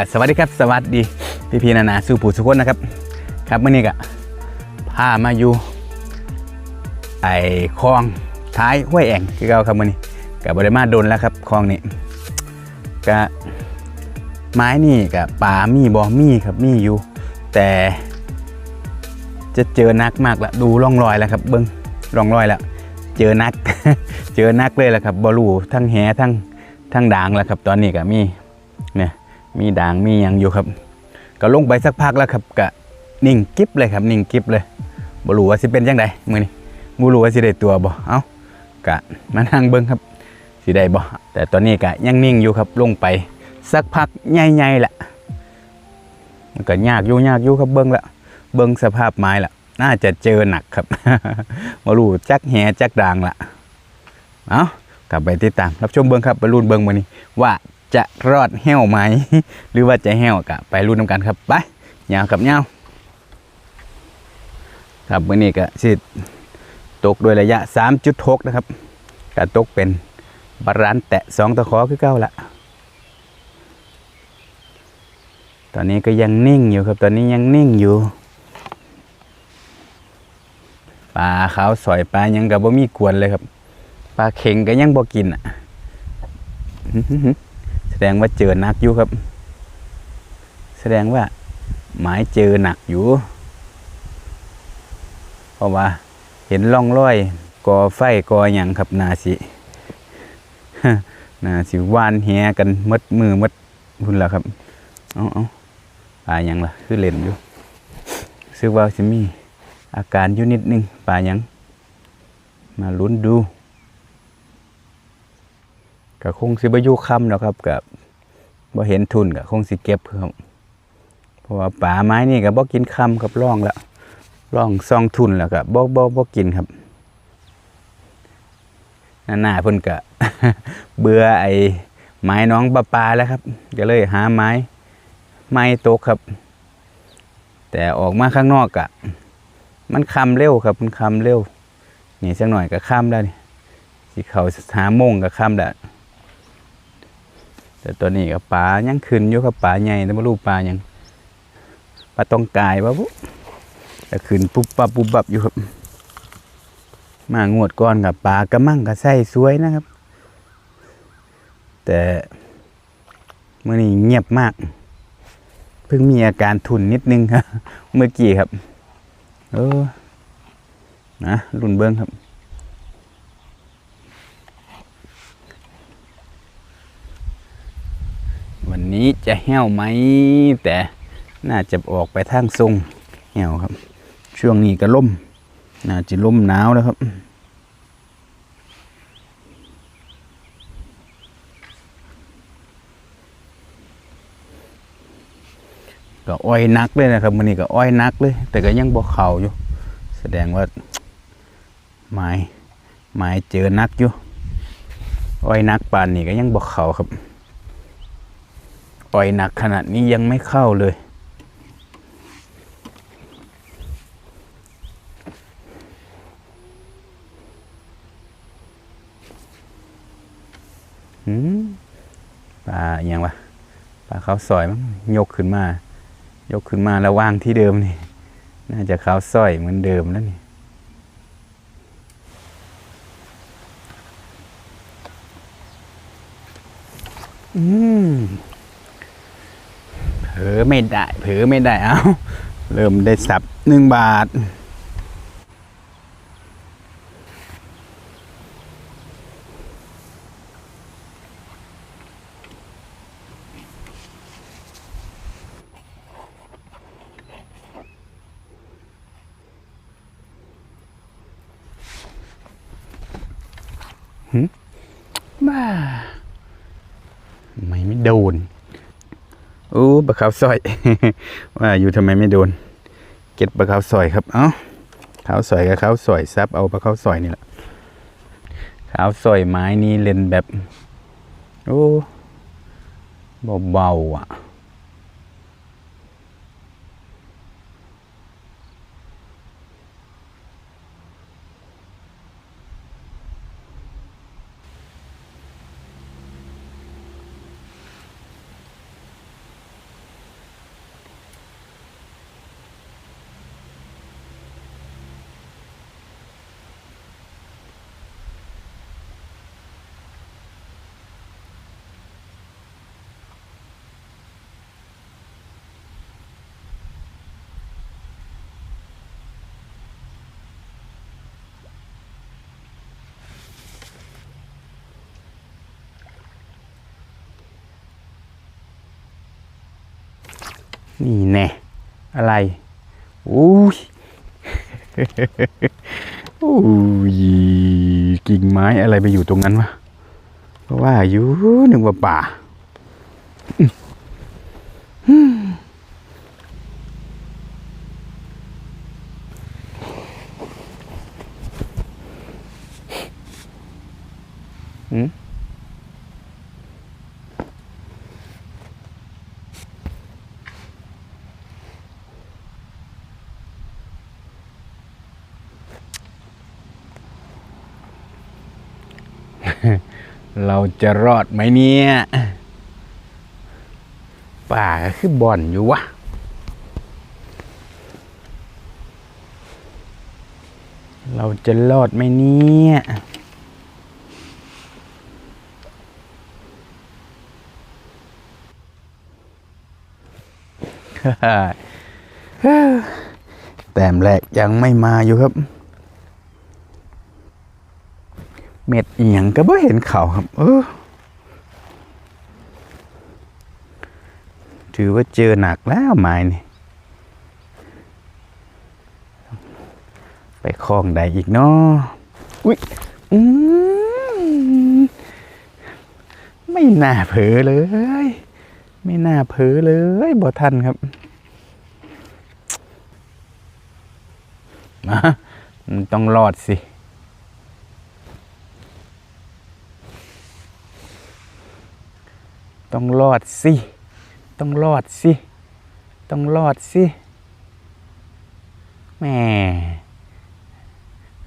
กับสวัสดีครับสวัสดีพี่พีนานาสู่ผู้สุขคนนะครับ ครับเมื่อนี้ก็พามาอยู่ไอ้คลองท้ายห้วยแอ่งคือเก่าครับเมื่อนี้กับบริมาโดนแล้วครับคลองนี้ก็ไม้นี่กับป่ามีบอมีครับมีอยู่ แต่จะเจอนักมากละดูร่องรอยแล้วครับ เบิ้งร่องรอยแล้วเจอนัก เจอนักเลยแหละครับบอลูทั้งแหทั้งทั้งด่างแล้วครับ ตอนนี้ก็มีเนี่ย มีด่างมีหยังอยู่ครับ ก็ลงไปสักพักแล้วครับก็นิ่งกิบเลยครับ นิ่งกิบเลยบลูว่าสิเป็นยังไงมือนี้บรูว่าสิได้ตัวบ่เอ้ากะมานั่งเบิ้งครับสิได้บ่แต่ตอนนี้ก็ยังนิ่งอยู่ครับลงไป สักพักใหญ่ๆแหละมันก็ยากอยู่ยากอยู่ครับเบิ้งละเบิ้งสภาพไม้ละน่าจะเจอหนักครับมาลูจักแหจักด่างละเอากลับไปติดตาม รับชมเบิ้งครับไปรุ่นเบิ้งมานี้ว่า จะรอดแห้วไหม หรือว่าจะแห้วกะไปรุ่นนำกันครับไปยาวกับยาวครับมื่อนี้ก็สิตกโดยระยะ 3.6 นะครับก็ตกเป็นบารันแตะ 2 ตะขอคือเก้าละตอนนี้ก็ยังนิ่งอยู่ครับ ตอนนี้ยังนิ่งอยู่ปลาขาวสอยปลายังกับบ่มีกวนเลยครับ ปลาเข็งก็ยังบ่กินอะ ดงว่าเจอหนักอยู่ครับ แสดงว่า หมายเจอหนักอยู่ เพราะว่า เห็นร่องรอยกอไฟกออย่างครับนาสินาสิวานแหกันมดมือมดพุ่นล้วครับ เอาเอาปลาหยังล่ะคือเล่นอยู่ซึกว่าจะมี อาการอยู่นิดนึงปลาหยังมาลุ้นดู ก็คงสิบอยู่ค่ำแล้วครับกับบ่เห็นทุนก็คงสิเก็บครับเพราะว่าป่าไม้นี่ก็บ่กินคำครับร่องล้วร่องซองทุนแล้วก็บ่บ่บ่กินครับหน้าเพิ่นก็เบื่อไอ้ไม้น้องปลาปลาแล้วครับก็เลยหาไม้ไม้ตกครับ แต่ออกมาข้างนอกอะมันคำเร็วครับมันคำเร็วนี่สักหน่อยก็คำแล้วนี่สิเขาหาโมงก็คำแล้ว แต่ตัวนี้กับปลายังขึ้นอยู่กับปลาใหญ่แต่ไม่รู้ปลายังปลาตองกายวะปุ๊บแต่ขึ้นปุ๊บปับปุ๊บปับอยู่ครับ มางวดก่อนกับปลากระมั่งกระไส้สวยนะครับ แต่เมื่อนี้เงียบมาก เพิ่งมีอาการทุนนิดนึงครับ เมื่อกี้ครับ เออนะรุ่นเบิ้งครับ วั นี้จะแห้วไหม แต่น่าจะออกไปทางทรงแห้วครับ ช่วงนี้ก็ล่มน่าจะล่มหนาวแล้วครับก็อ้อยนักเลยนะครับมันนี้ก็อ้อยนักเลย แต่ก็ยังบ่เข่าอยู่ แสดงว่าหมายหมายเจอนักอยู่อ้อยนักปานนี่ก็ยังบ่เข่าครับ อ้อยหนักขนาดนี้ยังไม่เข้าเลยหืมปลาอย่างวะ ปลาเขาวซอยมั้งยกขึ้นมา ยกขึ้นมาแล้ววางที่เดิมนี่ น่าจะเขาวซอยเหมือนเดิมแล้วนี่อืม อไม่ได้เผลอไม่ได้เอาเริ่มได้สับหนึ่งบาท บ้า ไมไม่โดน ปลาขาวซอย ว่าอยู่ทำไมไม่โดน เก็ดปลาขาวซอยครับ เอ้าขาวซอยกับขาวซอยซับเอาปลาขาวซอยนี่แหละขาวซอยไม้นี่เล่นแบบ โอ้เบาๆอะ นี่แน่อะไรอุ้ยอุ้ยกิ่งไม้อะไรไปอยู่ตรงนั้นวะเพราะว่าอยู่นึกว่าป่า เราจะรอดไหมเนี่ยป่าก็คือ บ่อนอยู่วะเราจะรอดไหมเนี่ยแต้มแรกยังไม่มาอยู่ครับ เม็ดเอียงก็บ่เห็นเขาครับ เออ ถือว่าเจอหนักแล้วไม้นี่ไปคลองใดอีกเนาะอุ้ยอืมไม่น่าเผลอเลย ไม่น่าเผลอเลยบ่ทันครับมามันต้องรอดสิ ต้องรอดสิ ต้องรอดสิ ต้องรอดสิ แม่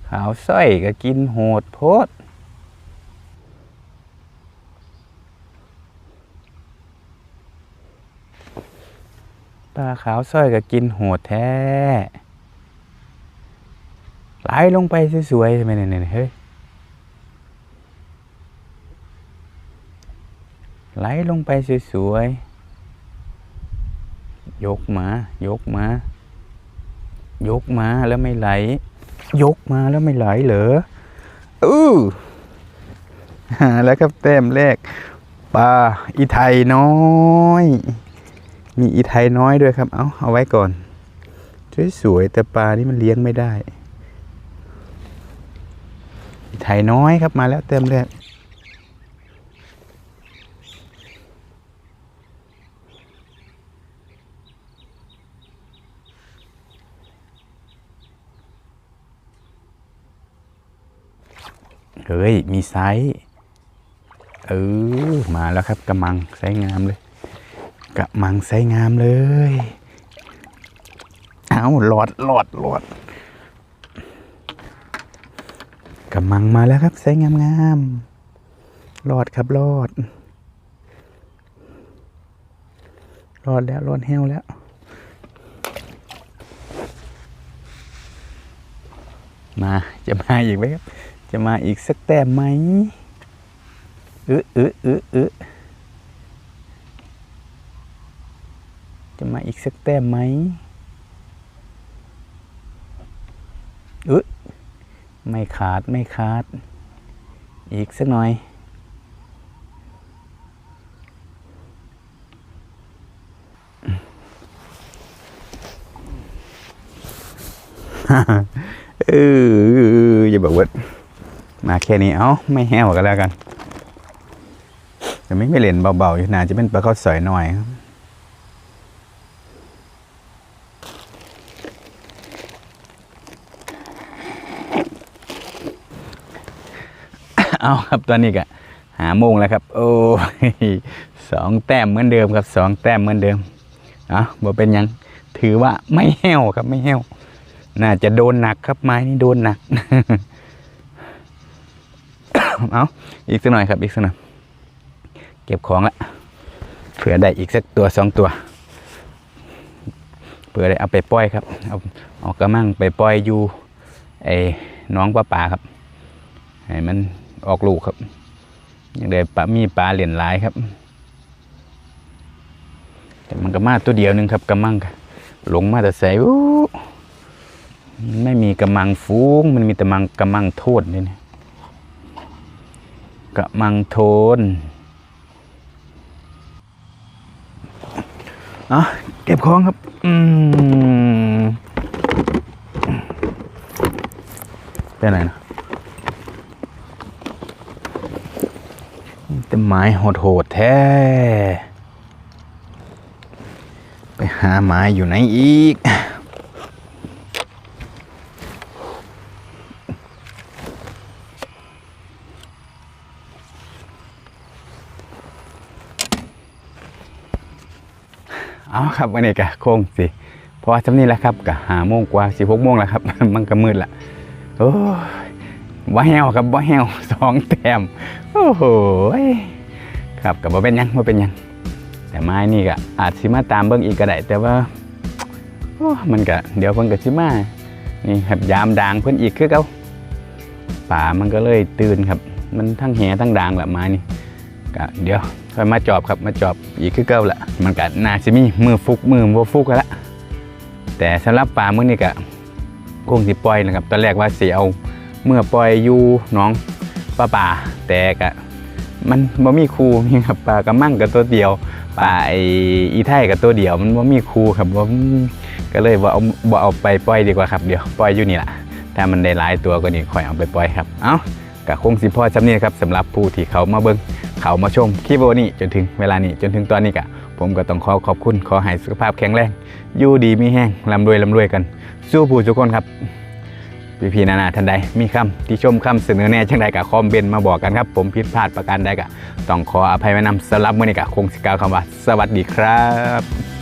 ขาวสร้อยก็กินโหดโพดตาขาวสร้อยก็กินโหดแท้ไหลลงไปสวยๆทำไมเนี่ยเฮ้ ไหลลงไปสวยๆ ยกมา ยกมา ยกมาแล้วไม่ไหล ยกมาแล้วไม่ไหลเหรออู้หาแล้วครับแต้มแรกปลาอีไทยน้อย มีอีไทยน้อยด้วยครับ เอาเอาไว้ก่อนสวยๆแต่ปลานี่มันเลี้ยงไม่ได้ อีไทยน้อยครับมาแล้วเต็มแรก เฮ้ย มีไซส์เออมาแล้วครับกระมังไซส์งามเลยกระมังไซส์งามเลย เอาหลอดหลอดหลอดกระมังมาแล้วครับไซส์งามงามหลอดครับหลอดหลอดแล้วหลอดแห้วแล้วมาจะมาอีกไหมครับ จะมาอีกสักแต้มไหมอึอึอึอึจะมาอีกสักแต้มไหมอึไม่ขาดไม่ขาด อีกสักหน่อย เอออย่าบอกว่า มาแค่นี้เอ้าไม่แห้วกันแล้วกันแต่ไม่ไม่เล่นเบาๆอยู่นาจะเป็นปลาข้าวสอยหน่อยครับเอาครับตอนนี้ก็หาโมงแล้วครับ โอ้สองแต้มเหมือนเดิมครับสองแต้มเหมือนเดิมเอะบ่เป็นยังถือว่าไม่แห้วครับไม่แห้ว น่าจะโดนหนักครับไม้นี่โดนหนัก เอาอีกสักหน่อยครับอีกสักหน่อยเก็บของละเผื่อได้อีกสักตัวสองตัวเผื่อได้เอาไปปล่อยครับเอาเอากระมังไปปล่อยอยู่ไอ้น้องปลาป่าครับให้มันออกลูกครับยังได้ปลามีปลาเหรียญหลายครับแต่มันก็มาตัวเดียวหนึงครับกระมังค่ะหลงมาแต่ใส่ไม่มีกระมังฟูงมันมีแต่มังกระมังโทษนี่ กระมังโทนอะเก็บของครับ อืมเป็นไรนะแต่ไม้โหดๆแท้ ไปหาไม้อยู่ไหนอีก เอาครับวันนี้ก็คงสิเพราะว่าจำนี้แหล้วครับก็หาโมงกว่าสิบหกโมงแล้วครับ มันก็มืดละโอ้บ่แหวครับบ่แหวสองแต้มโอ้โหครับกับบ่เป็นยังบ่เป็นยัง แต่ไม้นี่ก็อาจสิมาตามเบิ่งอีกก็ได้แต่ว่าโอ้มันก็เดี๋ยวเพิ่นก็สิมานี่ครับยามด่างเพิ่นอีกคือเก่าป่ามันก็เลยตื่นครับ มันทั้งแหทั้งด่างละไม้นี่ ก็เดี๋ยวค่อยมาจอบครับมาจอบอีกคือเก่าละมันก็น่าสิมีมือฟุกมือบ่ฟุกกันละแต่สำหรับป่ามื้อนี้ก็คงสิปล่อยนะครับตอนแรกว่าสิเอาเมื่อปล่อยอยู่น้องป้าป่าแต่ก็มันบ่มีครูมีครับปลากระมั่งกับตัวเดียวปลาไออีไทยกับตัวเดียว มันบ่มีครูครับบ่ก็เลยบ่เอาบ่เอาไปปล่อยดีกว่าครับเดี๋ยวปล่อยอยู่นี่แหละถ้ามันได้หลายตัวก็นี่ค่อยเอาไปปล่อยครับเอ้าก็คงสิพอจำนี้ครับสำหรับผู้ที่เขามาเบิ่ง เขามาชมคลิปวันนี้จนถึงเวลานี้จนถึงตอนนี้ก็ผมก็ต้องขอขอบคุณขอให้สุขภาพแข็งแรงอยู่ดีมีแห้งร่ำรวยร่ำรวยกัน สู้ผู้ทุกคนครับพี่พี่นานาท่านใดมีคำที่ชมคำเสนอแน่จังใดกับคอมเมนต์มาบอกกันครับ ผมผิดพลาดประการใดก็ต้องขออภัยไว้นำสำหรับมื่อนี้ก็คงสิกาวคำว่า สวัสดีครับ